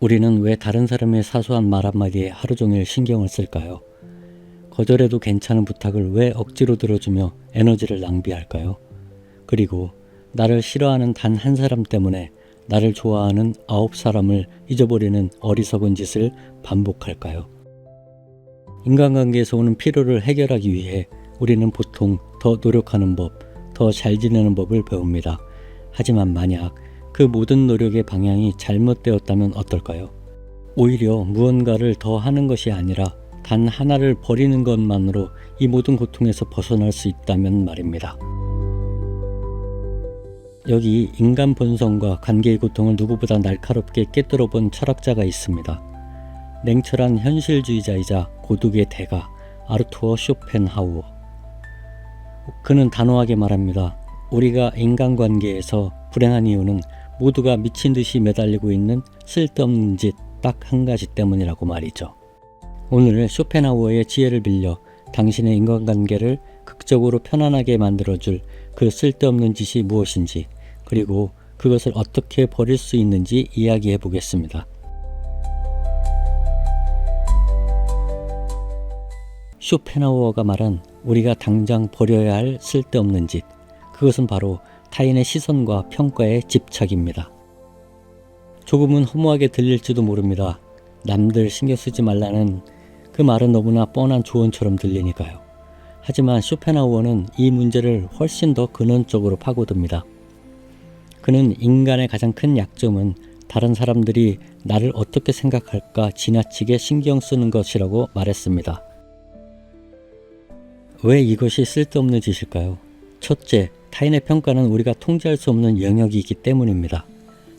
우리는 왜 다른 사람의 사소한 말 한마디에 하루 종일 신경을 쓸까요? 거절해도 괜찮은 부탁을 왜 억지로 들어주며 에너지를 낭비할까요? 그리고 나를 싫어하는 단 한 사람 때문에 나를 좋아하는 아홉 사람을 잊어버리는 어리석은 짓을 반복할까요? 인간관계에서 오는 피로를 해결하기 위해 우리는 보통 더 노력하는 법, 더 잘 지내는 법을 배웁니다. 하지만 만약 그 모든 노력의 방향이 잘못되었다면 어떨까요? 오히려 무언가를 더 하는 것이 아니라 단 하나를 버리는 것만으로 이 모든 고통에서 벗어날 수 있다면 말입니다. 여기 인간 본성과 관계의 고통을 누구보다 날카롭게 꿰뚫어 본 철학자가 있습니다. 냉철한 현실주의자이자 고독의 대가 아르투어 쇼펜하우어. 그는 단호하게 말합니다. 우리가 인간관계에서 불행한 이유는 모두가 미친 듯이 매달리고 있는 쓸데없는 짓 딱 한 가지 때문이라고 말이죠. 오늘 쇼펜하우어의 지혜를 빌려 당신의 인간관계를 극적으로 편안하게 만들어줄 그 쓸데없는 짓이 무엇인지 그리고 그것을 어떻게 버릴 수 있는지 이야기해 보겠습니다. 쇼펜하우어가 말한 우리가 당장 버려야 할 쓸데없는 짓 그것은 바로 타인의 시선과 평가에 집착입니다. 조금은 허무하게 들릴지도 모릅니다. 남들 신경 쓰지 말라는 그 말은 너무나 뻔한 조언처럼 들리니까요. 하지만 쇼펜하우어는 이 문제를 훨씬 더 근원적으로 파고듭니다. 그는 인간의 가장 큰 약점은 다른 사람들이 나를 어떻게 생각할까 지나치게 신경 쓰는 것이라고 말했습니다. 왜 이것이 쓸데없는 짓일까요? 첫째, 타인의 평가는 우리가 통제할 수 없는 영역이기 때문입니다.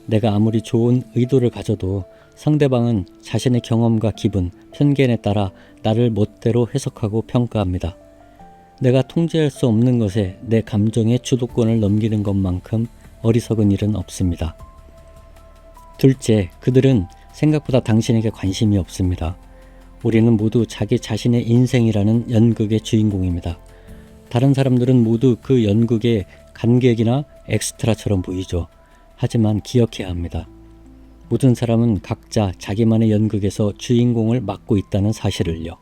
내가 아무리 좋은 의도를 가져도 상대방은 자신의 경험과 기분, 편견에 따라 나를 멋대로 해석하고 평가합니다. 내가 통제할 수 없는 것에 내 감정의 주도권을 넘기는 것만큼 어리석은 일은 없습니다. 둘째, 그들은 생각보다 당신에게 관심이 없습니다. 우리는 모두 자기 자신의 인생이라는 연극의 주인공입니다. 다른 사람들은 모두 그 연극의 간객이나 엑스트라처럼 보이죠. 하지만 기억해야 합니다. 모든 사람은 각자 자기만의 연극에서 주인공을 맡고 있다는 사실을요.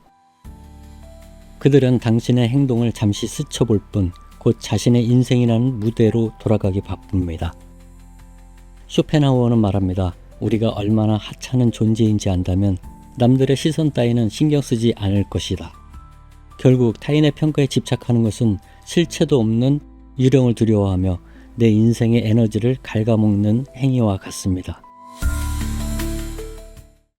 그들은 당신의 행동을 잠시 스쳐볼 뿐, 곧 자신의 인생이라는 무대로 돌아가기 바쁩니다. 쇼펜하우어는 말합니다. 우리가 얼마나 하찮은 존재인지 안다면 남들의 시선 따위는 신경 쓰지 않을 것이다. 결국 타인의 평가에 집착하는 것은 실체도 없는 유령을 두려워하며 내 인생의 에너지를 갉아먹는 행위와 같습니다.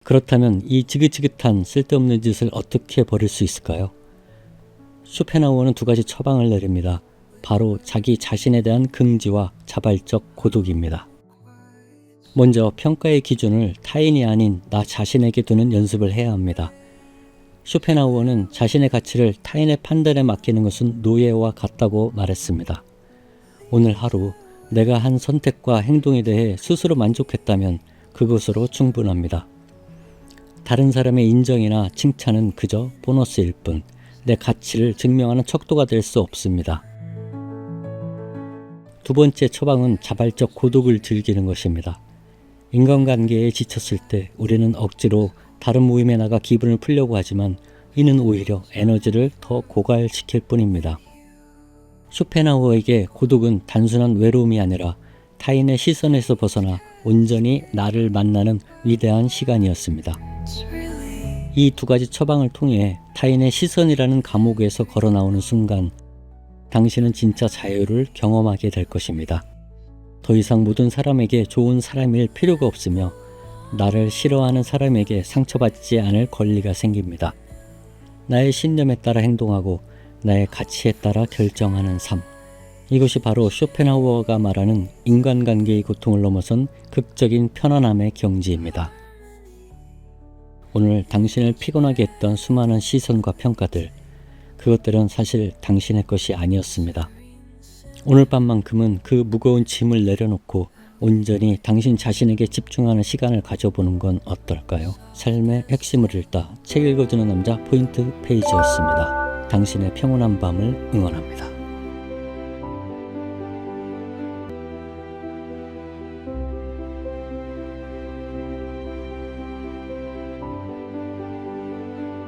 그렇다면 이 지긋지긋한 쓸데없는 짓을 어떻게 버릴 수 있을까요? 쇼펜하우어는 두 가지 처방을 내립니다. 바로 자기 자신에 대한 긍지와 자발적 고독입니다. 먼저 평가의 기준을 타인이 아닌 나 자신에게 두는 연습을 해야 합니다. 쇼펜하우어는 자신의 가치를 타인의 판단에 맡기는 것은 노예와 같다고 말했습니다. 오늘 하루 내가 한 선택과 행동에 대해 스스로 만족했다면 그것으로 충분합니다. 다른 사람의 인정이나 칭찬은 그저 보너스일 뿐 내 가치를 증명하는 척도가 될 수 없습니다. 두 번째 처방은 자발적 고독을 즐기는 것입니다. 인간관계에 지쳤을 때 우리는 억지로 다른 모임에 나가 기분을 풀려고 하지만 이는 오히려 에너지를 더 고갈시킬 뿐입니다. 쇼펜하우어에게 고독은 단순한 외로움이 아니라 타인의 시선에서 벗어나 온전히 나를 만나는 위대한 시간이었습니다. 이 두 가지 처방을 통해 타인의 시선이라는 감옥에서 걸어 나오는 순간 당신은 진짜 자유를 경험하게 될 것입니다. 더 이상 모든 사람에게 좋은 사람일 필요가 없으며 나를 싫어하는 사람에게 상처받지 않을 권리가 생깁니다. 나의 신념에 따라 행동하고 나의 가치에 따라 결정하는 삶. 이것이 바로 쇼펜하우어가 말하는 인간관계의 고통을 넘어선 극적인 편안함의 경지입니다. 오늘 당신을 피곤하게 했던 수많은 시선과 평가들, 그것들은 사실 당신의 것이 아니었습니다. 오늘 밤만큼은 그 무거운 짐을 내려놓고 온전히 당신 자신에게 집중하는 시간을 가져보는 건 어떨까요? 삶의 핵심을 읽다 책 읽어주는 남자 포인트 페이지였습니다. 당신의 평온한 밤을 응원합니다.